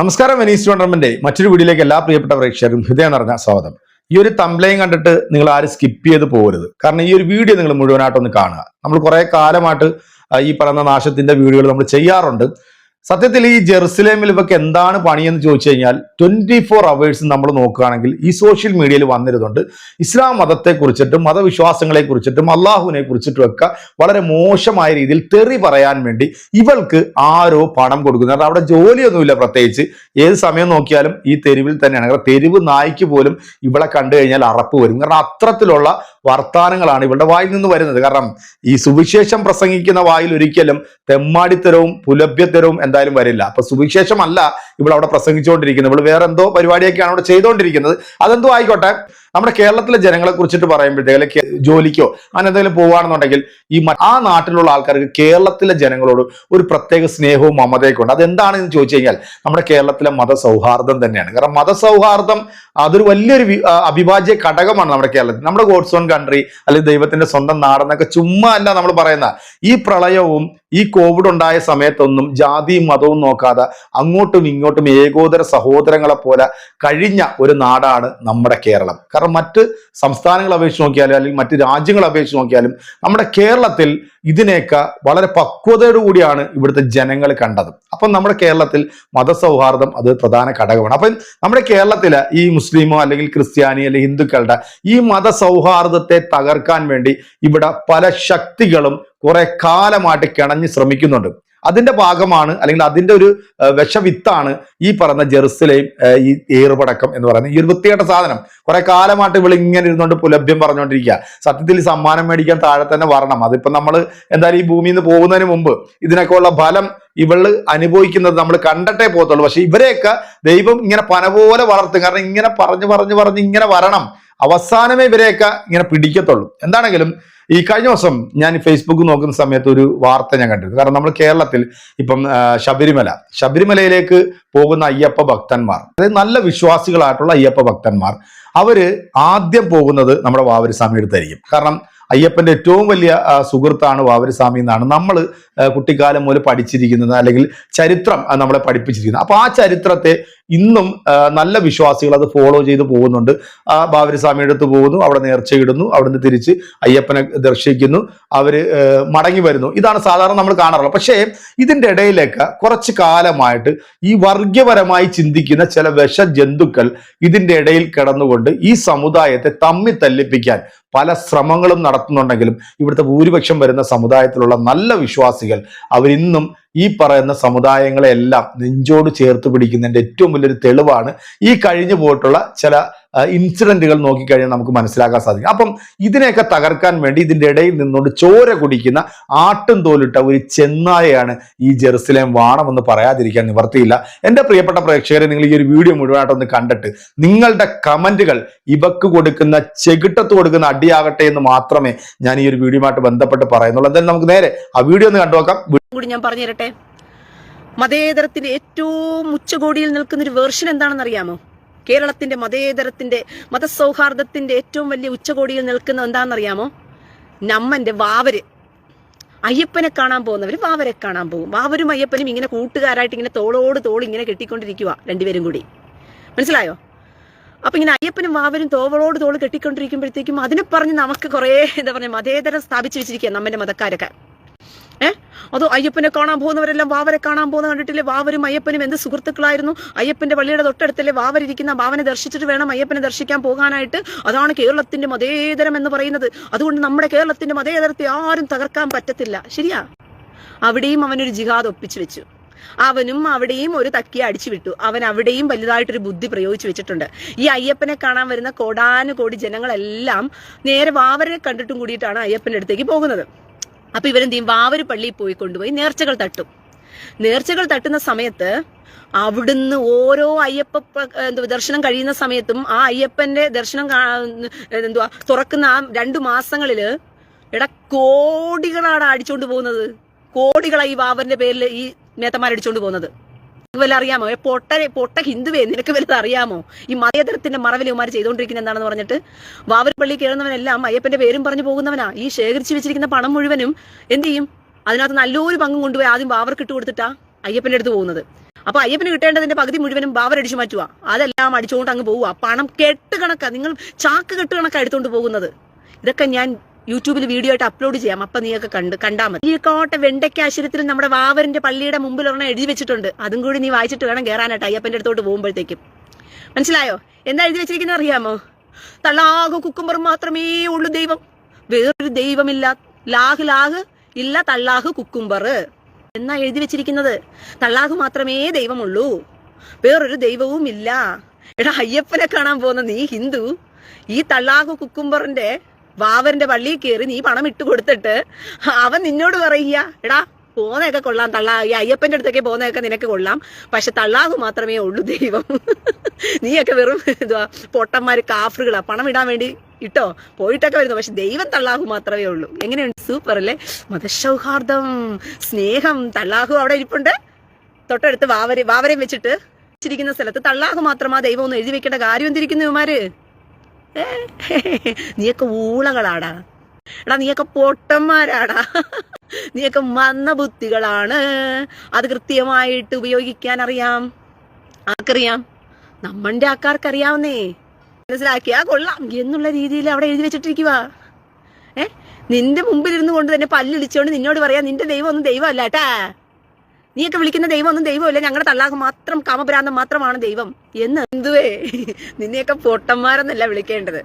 നമസ്കാരം Venice tournament മറ്റൊരു വീഡിയോയിലേക്ക് എല്ലാ പ്രിയപ്പെട്ട പ്രേക്ഷകർക്കും ഹൃദയം നിറഞ്ഞ സ്വാഗതം. ഈ ഒരു തംബ്ലയും കണ്ടിട്ട് നിങ്ങൾ ആരും സ്കിപ്പ് ചെയ്ത് പോകരുത്. കാരണം ഈ ഒരു വീഡിയോ നിങ്ങൾ മുഴുവനായിട്ടൊന്ന് കാണുക. നമ്മൾ കുറെ കാലമായിട്ട് ഈ പറയുന്ന നാശത്തിന്റെ വീഡിയോകൾ നമ്മൾ ചെയ്യാറുണ്ട്. സത്യത്തിൽ ഈ ജെറുസലേമിൽ ഇവർക്ക് എന്താണ് പണിയെന്ന് ചോദിച്ചു കഴിഞ്ഞാൽ ട്വന്റി ഫോർ അവേഴ്സ് നമ്മൾ നോക്കുകയാണെങ്കിൽ ഈ സോഷ്യൽ മീഡിയയിൽ വന്നിരുന്നുണ്ട്. ഇസ്ലാം മതത്തെ കുറിച്ചിട്ടും മതവിശ്വാസങ്ങളെ കുറിച്ചിട്ടും അള്ളാഹുവിനെ കുറിച്ചിട്ടും ഒക്കെ വളരെ മോശമായ രീതിയിൽ തെറി പറയാൻ വേണ്ടി ഇവൾക്ക് ആരോ പണം കൊടുക്കുന്നു കാരണം അവിടെ ജോലിയൊന്നുമില്ല പ്രത്യേകിച്ച്. ഏത് സമയം നോക്കിയാലും ഈ തെരുവിൽ തന്നെയാണ്. കാരണം തെരുവ് നായ്ക്ക് പോലും ഇവളെ കണ്ടു കഴിഞ്ഞാൽ അറപ്പ് വരും. കാരണം അത്തരത്തിലുള്ള വർത്താനങ്ങളാണ് ഇവളുടെ വായിൽ നിന്ന് വരുന്നത്. കാരണം ഈ സുവിശേഷം പ്രസംഗിക്കുന്ന വായിൽ ഒരിക്കലും തെമ്മാടിത്തരവും പുലഭ്യത്തരവും എന്തായാലും വരില്ല. അപ്പൊ സുവിശേഷമല്ല ഇവിടെ അവിടെ പ്രസംഗിച്ചുകൊണ്ടിരിക്കുന്നത്. ഇവൾ വേറെ എന്തോ പരിപാടിയൊക്കെയാണ് അവിടെ ചെയ്തുകൊണ്ടിരിക്കുന്നത്. അതെന്തോ ആയിക്കോട്ടെ. നമ്മുടെ കേരളത്തിലെ ജനങ്ങളെ കുറിച്ചിട്ട് പറയുമ്പോഴത്തേക്ക് ജോലിക്കോ അങ്ങനെ എന്തെങ്കിലും പോവുകയാണെന്നുണ്ടെങ്കിൽ ഈ ആ നാട്ടിലുള്ള ആൾക്കാർക്ക് കേരളത്തിലെ ജനങ്ങളോട് ഒരു പ്രത്യേക സ്നേഹവും മമതയൊക്കെ ഉണ്ട്. അതെന്താണെന്ന് ചോദിച്ചു കഴിഞ്ഞാൽ നമ്മുടെ കേരളത്തിലെ മതസൗഹാർദ്ദം തന്നെയാണ്. കാരണം മതസൗഹാർദ്ദം അതൊരു വലിയൊരു അഭിഭാജ്യ ഘടകമാണ് നമ്മുടെ കേരളത്തിൽ. നമ്മുടെ ഗോഡ്സ് ഓൺ കൺട്രി അല്ലെങ്കിൽ ദൈവത്തിന്റെ സ്വന്തം നാടെന്നൊക്കെ ചുമ്മാ അല്ല നമ്മൾ പറയുന്ന ഈ പ്രളയവും ഈ കോവിഡ് ഉണ്ടായ സമയത്തൊന്നും ജാതിയും മതവും നോക്കാതെ അങ്ങോട്ടും ഇങ്ങോട്ടും ഏകോദര സഹോദരങ്ങളെ പോലെ കഴിഞ്ഞ ഒരു നാടാണ് നമ്മുടെ കേരളം. കാരണം മറ്റ് സംസ്ഥാനങ്ങളെ അപേക്ഷിച്ച് നോക്കിയാലും അല്ലെങ്കിൽ മറ്റ് രാജ്യങ്ങൾ അപേക്ഷിച്ച് നോക്കിയാലും നമ്മുടെ കേരളത്തിൽ ഇതിനെയൊക്കെ വളരെ പക്വതയോടുകൂടിയാണ് ഇവിടുത്തെ ജനങ്ങൾ കണ്ടത്. അപ്പം നമ്മുടെ കേരളത്തിൽ മതസൗഹാർദ്ദം അത് പ്രധാന ഘടകമാണ്. അപ്പം നമ്മുടെ കേരളത്തിലെ ഈ മുസ്ലിമോ അല്ലെങ്കിൽ ക്രിസ്ത്യാനി അല്ലെങ്കിൽ ഹിന്ദുക്കളുടെ ഈ മതസൗഹാർദ്ദത്തെ തകർക്കാൻ വേണ്ടി ഇവിടെ പല ശക്തികളും കുറെ കാലമായിട്ട് കിണഞ്ഞ് ശ്രമിക്കുന്നുണ്ട്. അതിന്റെ ഭാഗമാണ് അല്ലെങ്കിൽ അതിന്റെ ഒരു വിഷവിത്താണ് ഈ പറഞ്ഞ ജെറുസലേം ഈ ഏറുപടക്കം എന്ന് പറയുന്നത്. ഈ ഒരു വൃത്തികെട്ട സാധനം. കുറെ കാലമായിട്ട് ഇവിടെ ഇങ്ങനെ ഇരുന്നുകൊണ്ട് പുലഭ്യം പറഞ്ഞുകൊണ്ടിരിക്കുക സത്യത്തിൽ സമ്മാനം മേടിക്കാൻ താഴെ തന്നെ വരണം. അതിപ്പോ നമ്മൾ എന്തായാലും ഈ ഭൂമിയിൽ നിന്ന് പോകുന്നതിന് മുമ്പ് ഇതിനൊക്കെ ഉള്ള ഫലം ഇവൾ അനുഭവിക്കുന്നത് നമ്മൾ കണ്ടിട്ടേ പോകത്തുള്ളൂ. പക്ഷെ ഇവരെയൊക്കെ ദൈവം ഇങ്ങനെ പന പോലെ വളർത്തും. കാരണം ഇങ്ങനെ പറഞ്ഞു പറഞ്ഞു പറഞ്ഞ് ഇങ്ങനെ വരണം. അവസാനമേ ഇവരെയൊക്കെ ഇങ്ങനെ പിടിക്കത്തുള്ളൂ. എന്താണെങ്കിലും ഈ കഴിഞ്ഞ ദിവസം ഞാൻ ഫേസ്ബുക്ക് നോക്കുന്ന സമയത്ത് ഒരു വാർത്ത ഞാൻ കണ്ടിരുന്നു. കാരണം നമ്മൾ കേരളത്തിൽ ഇപ്പം ശബരിമല ശബരിമലയിലേക്ക് പോകുന്ന അയ്യപ്പ ഭക്തന്മാർ അതായത് നല്ല വിശ്വാസികളായിട്ടുള്ള അയ്യപ്പ ഭക്തന്മാർ അവർ ആദ്യം പോകുന്നത് നമ്മുടെ വാവരിസ്വാമി അടുത്തായിരിക്കും. കാരണം അയ്യപ്പന്റെ ഏറ്റവും വലിയ സുഹൃത്താണ് വാവരിസ്വാമി എന്നാണ് നമ്മൾ കുട്ടിക്കാലം മുതൽ പഠിച്ചിരിക്കുന്നത് അല്ലെങ്കിൽ ചരിത്രം നമ്മളെ പഠിപ്പിച്ചിരിക്കുന്നത്. അപ്പൊ ആ ചരിത്രത്തെ ഇന്നും നല്ല വിശ്വാസികൾ അത് ഫോളോ ചെയ്ത് പോകുന്നുണ്ട്. ആ ബാബരിസ്വാമിയുടെ അടുത്ത് പോകുന്നു അവിടെ നേർച്ചയിടുന്നു അവിടുന്ന് തിരിച്ച് അയ്യപ്പനെ ദർശിക്കുന്നു അവർ മടങ്ങി വരുന്നു. ഇതാണ് സാധാരണ നമ്മൾ കാണാറുള്ളത്. പക്ഷേ ഇതിന്റെ ഇടയിലേക്ക് കുറച്ച് കാലമായിട്ട് ഈ വർഗീയപരമായി ചിന്തിക്കുന്ന ചില വിഷ ജന്തുക്കൾ ഇതിന്റെ ഇടയിൽ കിടന്നുകൊണ്ട് ഈ സമുദായത്തെ തമ്മി തല്ലിപ്പിക്കാൻ പല ശ്രമങ്ങളും നടത്തുന്നുണ്ടെങ്കിലും ഇവിടുത്തെ ഭൂരിപക്ഷം വരുന്ന സമുദായത്തിലുള്ള നല്ല വിശ്വാസികൾ അവരിന്നും ഈ പറയുന്ന സമുദായങ്ങളെല്ലാം നെഞ്ചോട് ചേർത്ത് പിടിക്കുന്നതിന്റെ ഏറ്റവും വലിയൊരു തെളിവാണ് ഈ കഴിഞ്ഞു പോയിട്ടുള്ള ചില ഇൻസിഡന്റുകൾ നോക്കിക്കഴിഞ്ഞാൽ നമുക്ക് മനസ്സിലാക്കാൻ സാധിക്കും. അപ്പം ഇതിനെയൊക്കെ തകർക്കാൻ വേണ്ടി ഇതിന്റെ ഇടയിൽ നിന്നുകൊണ്ട് ചോര കുടിക്കുന്ന ആട്ടും തോലിട്ട ഒരു ചെന്നായയാണ് ഈ ജെറുസലേം വാണമെന്ന് പറയാതിരിക്കാൻ നിവർത്തിയില്ല. എന്റെ പ്രിയപ്പെട്ട പ്രേക്ഷകരെ നിങ്ങൾ ഈ ഒരു വീഡിയോ മുഴുവനായിട്ടൊന്ന് കണ്ടിട്ട് നിങ്ങളുടെ കമന്റുകൾ ഇവക്ക് കൊടുക്കുന്ന ചെകിട്ടത്ത് കൊടുക്കുന്ന അടിയാകട്ടെ എന്ന് മാത്രമേ ഞാൻ ഈ ഒരു വീഡിയോയുമായിട്ട് ബന്ധപ്പെട്ട് പറയുന്നുള്ളൂ. എന്തായാലും നമുക്ക് നേരെ ആ വീഡിയോ ഒന്ന് കണ്ടു നോക്കാം. കൂടി ഞാൻ പറഞ്ഞു തരട്ടെ മതേതരത്തിന്റെ ഏറ്റവും ഉച്ചകോടിയിൽ നിൽക്കുന്ന ഒരു വേർഷൻ എന്താണെന്ന് അറിയാമോ കേരളത്തിന്റെ മതേതരത്തിന്റെ മതസൗഹാർദ്ദത്തിന്റെ ഏറ്റവും വലിയ ഉച്ചകോടിയിൽ നിൽക്കുന്ന എന്താണെന്നറിയാമോ? നമ്മന്റെ വാവര്. അയ്യപ്പനെ കാണാൻ പോകുന്നവർ വാവരെ കാണാൻ പോകും. വാവരും അയ്യപ്പനും ഇങ്ങനെ കൂട്ടുകാരായിട്ട് ഇങ്ങനെ തോളോട് തോൾ ഇങ്ങനെ കെട്ടിക്കൊണ്ടിരിക്കുക രണ്ടുപേരും കൂടി. മനസ്സിലായോ? അപ്പൊ ഇങ്ങനെ അയ്യപ്പനും വാവരും തോവളോട് തോൾ കെട്ടിക്കൊണ്ടിരിക്കുമ്പോഴത്തേക്കും അതിനെ പറഞ്ഞ് നമുക്ക് കുറേ എന്താ പറയുക മതേതരം സ്ഥാപിച്ചു വെച്ചിരിക്കുക നമ്മുടെ മതക്കാരൊക്കെ. ഏ? അതോ അയ്യപ്പനെ കാണാൻ പോകുന്നവരെല്ലാം വാവരെ കാണാൻ പോകുന്ന കണ്ടിട്ടില്ലേ? വാവരും അയ്യപ്പനും എന്ത് സുഹൃത്തുക്കളായിരുന്നു? അയ്യപ്പന്റെ പള്ളിയുടെ തൊട്ടടുത്തല്ലേ വാവരിയ്ക്കുന്ന ഭാവനെ ദർശിച്ചിട്ട് വേണം അയ്യപ്പനെ ദർശിക്കാൻ പോകാനായിട്ട്? അതാണ് കേരളത്തിന്റെ മതേതരം എന്ന് പറയുന്നത്. അതുകൊണ്ട് നമ്മുടെ കേരളത്തിന്റെ മതേതരത്തെ ആരും തകർക്കാൻ പറ്റത്തില്ല. ശരിയാ? അവിടെയും അവനൊരു ജിഹാദ് ഒപ്പിച്ചു വെച്ചു. അവനും അവിടെയും ഒരു തക്കി അടിച്ചു വിട്ടു. അവൻ അവിടെയും വലുതായിട്ടൊരു ബുദ്ധി പ്രയോഗിച്ചു വെച്ചിട്ടുണ്ട്. ഈ അയ്യപ്പനെ കാണാൻ വരുന്ന കോടാനുകോടി ജനങ്ങളെല്ലാം നേരെ വാവരെ കണ്ടിട്ടും കൂടിയിട്ടാണ് അയ്യപ്പന്റെ അടുത്തേക്ക് പോകുന്നത്. അപ്പൊ ഇവരെന്ത് ചെയ്യും വാവര് പള്ളിയിൽ പോയി കൊണ്ടുപോയി നേർച്ചകൾ തട്ടും. നേർച്ചകൾ തട്ടുന്ന സമയത്ത് അവിടുന്ന് ഓരോ അയ്യപ്പ എന്തുവാ ദർശനം കഴിയുന്ന സമയത്തും ആ അയ്യപ്പന്റെ ദർശനം എന്തുവാ തുറക്കുന്ന ആ രണ്ടു മാസങ്ങളിൽ എടാ കോടികളാണ് അടിച്ചോണ്ട് പോകുന്നത്. കോടികളായി ഈ വാവറിന്റെ പേരിൽ ഈ നേത്തമാരടിച്ചോണ്ട് പോകുന്നത്. വല്ല അറിയാമോ പൊട്ട പൊട്ട ഹിന്ദുവേ നിനക്ക് വല്ലത് അറിയാമോ ഈ മതേതരത്തിന്റെ മറവിൽ ഇവന്മാർ ചെയ്തുകൊണ്ടിരിക്കുന്നത് എന്താണെന്ന് പറഞ്ഞിട്ട് വാവരപ്പള്ളി കയറുന്നവനെല്ലാം അയ്യപ്പന്റെ പേരും പറഞ്ഞു പോകുന്നവനാ. ഈ ശേഖരിച്ചു വെച്ചിരിക്കുന്ന പണം മുഴുവനും എന്ത് ചെയ്യും? അതിനകത്ത് നല്ലൊരു പങ്കും കൊണ്ടുപോയി ആദ്യം വാവർക്ക് ഇട്ട് കൊടുത്തിട്ടാ അയ്യപ്പന്റെ അടുത്ത് പോകുന്നത്. അപ്പൊ അയ്യപ്പന് കിട്ടേണ്ടതിന്റെ പകുതി മുഴുവനും ബാവർ അടിച്ചു മാറ്റുക അതെല്ലാം അടിച്ചുകൊണ്ട് അങ്ങ് പോവുക പണം കെട്ട് കണക്കാ. നിങ്ങൾ ചാക്ക് കെട്ട് കണക്കാ എടുത്തോണ്ട് പോകുന്നത്. ഇതൊക്കെ ഞാൻ യൂട്യൂബിൽ വീഡിയോ ആയിട്ട് അപ്ലോഡ് ചെയ്യാം. അപ്പൊ നീയൊക്കെ കണ്ട് കണ്ടാൽ മതി. ഈ കോട്ട വെണ്ടയ്ക്ക ആശുപത്രിയിൽ നമ്മുടെ വാവറിന്റെ പള്ളിയുടെ മുമ്പിൽ ഒരെണ്ണം എഴുതി വെച്ചിട്ടുണ്ട്. അതും കൂടി നീ വായിച്ചിട്ട് വേണം കയറാനായിട്ട് അയ്യപ്പന്റെ അടുത്തോട്ട് പോകുമ്പോഴത്തേക്കും. മനസ്സിലായോ? എന്താ എഴുതി വെച്ചിരിക്കുന്നത് അറിയാമോ? തള്ളാഹു കുക്കുമ്പർ മാത്രമേ ഉള്ളൂ ദൈവം. വേറൊരു ദൈവമില്ല. ലാഹ് ലാഹ് ഇല്ല തള്ളാഹു കുക്കുംബർ. എന്നാ എഴുതി വെച്ചിരിക്കുന്നത്? തള്ളാഹ് മാത്രമേ ദൈവമുള്ളൂ. വേറൊരു ദൈവവും ഇല്ല. എടാ അയ്യപ്പനെ കാണാൻ പോകുന്ന നീ ഹിന്ദു. ഈ തള്ളാഹു കുക്കുംബറിന്റെ വാവറിന്റെ പള്ളിയിൽ കയറി നീ പണം ഇട്ട് കൊടുത്തിട്ട് അവൻ നിന്നോട് പറയുക എടാ പോന്നൊക്കെ കൊള്ളാം തള്ളാ ഈ അയ്യപ്പന്റെ അടുത്തൊക്കെ പോന്നതൊക്കെ നിനക്ക് കൊള്ളാം പക്ഷെ തള്ളാഹു മാത്രമേ ഉള്ളൂ ദൈവം. നീയൊക്കെ വെറും എന്തുവാ പൊട്ടന്മാര് കാഫറുകളാ പണം ഇടാൻ വേണ്ടി ഇട്ടോ പോയിട്ടൊക്കെ വരുന്നു പക്ഷെ ദൈവം തള്ളാഹു മാത്രമേ ഉള്ളൂ. എങ്ങനെയുണ്ട്? സൂപ്പർ അല്ലേ? മതസൗഹാർദ്ദം സ്നേഹം തള്ളാഹു അവിടെ ഇരിപ്പുണ്ട്. തൊട്ടടുത്ത് വാവരെ വാവരെയും വെച്ചിട്ട് വെച്ചിരിക്കുന്ന സ്ഥലത്ത് തള്ളാഹു മാത്രമാ ദൈവം ഒന്ന് എഴുതി വെക്കേണ്ട കാര്യം എന്തിരിക്കുന്നു ഇവന്മാര്? ഏ, നീയൊക്കെ ഊളകളാടാ. എടാ നീയൊക്കെ പൊട്ടന്മാരാടാ. നീയൊക്കെ മന്ന ബുദ്ധികളാണ്. അത് കൃത്യമായിട്ട് ഉപയോഗിക്കാൻ അറിയാം. ആർക്കറിയാം? നമ്മന്റെ ആൾക്കാർക്കറിയാവുന്നേ. മനസ്സിലാക്കിയാ? കൊള്ളാം. എന്നുള്ള രീതിയിൽ അവിടെ എഴുതി വെച്ചിട്ടിരിക്കുക ഏ? നിന്റെ മുമ്പിൽ ഇരുന്ന് കൊണ്ട് തന്നെ പല്ലിടിച്ചോണ്ട് നിന്നോട് പറയാം നിന്റെ ദൈവം ഒന്നും ദൈവമല്ല കേട്ടാ. നീയൊക്കെ വിളിക്കുന്ന ദൈവം ഒന്നും ദൈവമില്ല. ഞങ്ങളുടെ തള്ളാഹ് മാത്രം കാമഭ്രാന്തം മാത്രമാണ് ദൈവം. എന്ന് എന്തുവേ? നിന്നെയൊക്കെ പൊട്ടന്മാരെന്നല്ല വിളിക്കേണ്ടത്.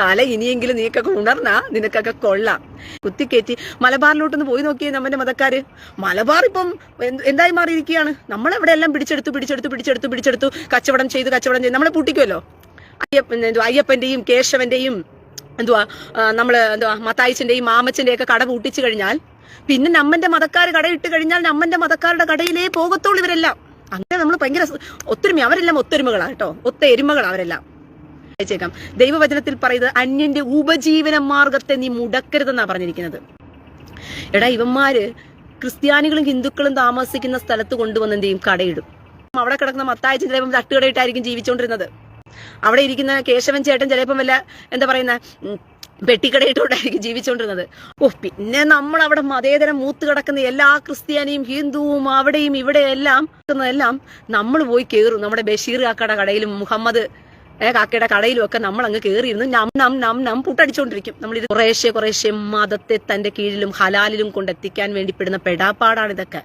തല ഇനിയെങ്കിലും നീക്കൊക്കെ ഉണർന്നാ നിനക്കൊക്കെ കൊള്ളാം. കുത്തിക്കേറ്റി മലബാറിലോട്ടൊന്ന് പോയി നോക്കിയേ നമ്മുടെ മതക്കാര്. മലബാർ ഇപ്പം എന്തായി മാറിയിരിക്കുകയാണ്? നമ്മളെവിടെ എല്ലാം പിടിച്ചെടുത്തു പിടിച്ചെടുത്തു പിടിച്ചെടുത്തു പിടിച്ചെടുത്തു? കച്ചവടം ചെയ്തു കച്ചവടം ചെയ്തു. നമ്മളെ പൂട്ടിക്കുമല്ലോ അയ്യപ്പൻ അയ്യപ്പന്റെയും കേശവന്റെയും എന്തുവാ നമ്മൾ എന്തുവാ മത്തായിച്ചന്റെയും മാമച്ചന്റെയും ഒക്കെ കട പൂട്ടിച്ചു കഴിഞ്ഞാൽ പിന്നെ നമ്മന്റെ മതക്കാർ കടയിട്ട് കഴിഞ്ഞാൽ നമ്മന്റെ മതക്കാരുടെ കടയിലേ പോകത്തുള്ളൂ ഇവരെല്ലാം. അങ്ങനെ നമ്മൾ ഭയങ്കര ഒത്തൊരുമ അവരെല്ലാം ഒത്തൊരുമകളാണ് കേട്ടോ. ഒത്ത എരുമകളാ അവരെല്ലാം. അയച്ചേക്കാം. ദൈവവചനത്തിൽ പറയുന്നത് അന്യന്റെ ഉപജീവന മാർഗത്തെ നീ മുടക്കരുതെന്നാ പറഞ്ഞിരിക്കുന്നത്. എടാ ഇവന്മാര് ക്രിസ്ത്യാനികളും ഹിന്ദുക്കളും താമസിക്കുന്ന സ്ഥലത്ത് കൊണ്ടുവന്ന് കടയിടും. അവിടെ കിടക്കുന്ന മത്തായ ചിന്തയും തട്ടുകടയിട്ടായിരിക്കും ജീവിച്ചുകൊണ്ടിരുന്നത് അവിടെ ഇരിക്കുന്ന കേശവൻ ചേട്ടൻ ചിലപ്പം വല്ല എന്താ പറയുന്ന പെട്ടിക്കടയിട്ടുകൊണ്ടായിരിക്കും ജീവിച്ചുകൊണ്ടിരുന്നത്. ഓ പിന്നെ നമ്മൾ അവിടെ മതേതരം മൂത്ത് കിടക്കുന്ന എല്ലാ ക്രിസ്ത്യാനിയും ഹിന്ദുവും അവിടെയും ഇവിടെ എല്ലാം നമ്മൾ പോയി കയറും നമ്മുടെ ബഷീർ കാക്കയുടെ കടയിലും മുഹമ്മദ് കാക്കയുടെ കടയിലും ഒക്കെ നമ്മൾ അങ്ങ് കയറിയിരുന്ന് നം നം നം നം പുട്ടടിച്ചോണ്ടിരിക്കും നമ്മൾ ഇത് കുറേശ്ശെ കുറേശ്ശെ മതത്തെ തന്റെ കീഴിലും ഹലാലിലും കൊണ്ടെത്തിക്കാൻ വേണ്ടി പെടുന്ന പെടാപ്പാടാണ് ഇതൊക്കെ.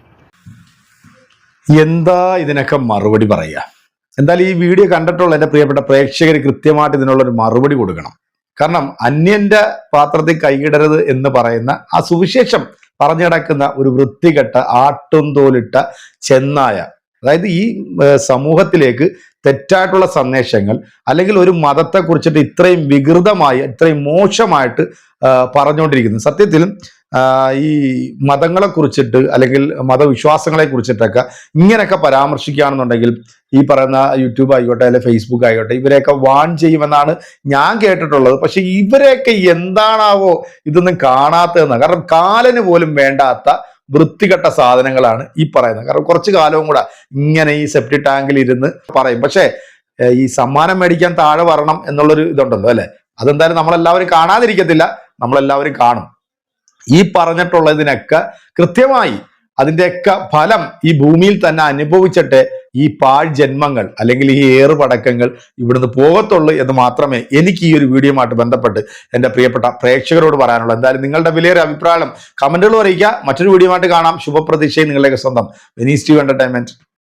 എന്താ ഇതിനൊക്കെ മറുപടി പറയുക എന്തായാലും ഈ വീഡിയോ കണ്ടിട്ടുള്ള എന്റെ പ്രിയപ്പെട്ട പ്രേക്ഷകർ കൃത്യമായിട്ട് ഇതിനുള്ള ഒരു മറുപടി കൊടുക്കണം. കാരണം അന്യന്റെ പാത്രത്തിൽ കൈയിടരുത് എന്ന് പറയുന്ന ആ സുവിശേഷം പറഞ്ഞു കിടക്കുന്ന ഒരു വൃത്തികെട്ട ആട്ടും തോലിട്ട ചെന്നായ അതായത് ഈ സമൂഹത്തിലേക്ക് തെറ്റായിട്ടുള്ള സന്ദേശങ്ങൾ അല്ലെങ്കിൽ ഒരു മതത്തെ കുറിച്ചിട്ട് ഇത്രയും വികൃതമായി ഇത്രയും മോശമായിട്ട് പറഞ്ഞുകൊണ്ടിരിക്കുന്നു. സത്യത്തിൽ ഈ മതങ്ങളെ കുറിച്ചിട്ട് അല്ലെങ്കിൽ മതവിശ്വാസങ്ങളെ കുറിച്ചിട്ടൊക്കെ ഇങ്ങനെയൊക്കെ പരാമർശിക്കുകയാണെന്നുണ്ടെങ്കിൽ ഈ പറയുന്ന യൂട്യൂബ് ആയിക്കോട്ടെ അല്ലെങ്കിൽ ഫേസ്ബുക്ക് ആയിക്കോട്ടെ ഇവരെയൊക്കെ വാൺ ചെയ്യുമെന്നാണ് ഞാൻ കേട്ടിട്ടുള്ളത്. പക്ഷെ ഇവരെയൊക്കെ എന്താണാവോ ഇതൊന്നും കാണാത്തതെന്ന്. കാരണം കാലന് പോലും വേണ്ടാത്ത വൃത്തികെട്ട സാധനങ്ങളാണ് ഈ പറയുന്നത്. കാരണം കുറച്ച് കാലവും കൂടെ ഇങ്ങനെ ഈ സെപ്റ്റി ടാങ്കിൽ ഇരുന്ന് പറയും. പക്ഷേ ഈ സമ്മാനം മേടിക്കാൻ താഴെ വരണം എന്നുള്ളൊരു ഇതുണ്ടല്ലോ അല്ലെ? അതെന്തായാലും നമ്മളെല്ലാവരും കാണാതിരിക്കത്തില്ല. നമ്മളെല്ലാവരും കാണും. ഈ പറഞ്ഞിട്ടുള്ളതിനൊക്കെ കൃത്യമായി അതിന്റെയൊക്കെ ഫലം ഈ ഭൂമിയിൽ തന്നെ അനുഭവിച്ചിട്ട് ഈ പാഴ് ജന്മങ്ങൾ അല്ലെങ്കിൽ ഈ ഏറുപടക്കങ്ങൾ ഇവിടുന്ന് പോകത്തുള്ളൂ എന്ന് മാത്രമേ എനിക്ക് ഈ ഒരു വീഡിയോയുമായിട്ട് ബന്ധപ്പെട്ട് എന്റെ പ്രിയപ്പെട്ട പ്രേക്ഷകരോട് പറയാനുള്ളൂ. എന്തായാലും നിങ്ങളുടെ വിലയേറിയ അഭിപ്രായം കമന്റുകൾ അറിയിക്കുക. മറ്റൊരു വീഡിയോയുമായിട്ട് കാണാം. ശുഭപ്രതീക്ഷയും നിങ്ങളുടെയൊക്കെ സ്വന്തം വെനീസ് ടി എന്റർടൈൻമെന്റ്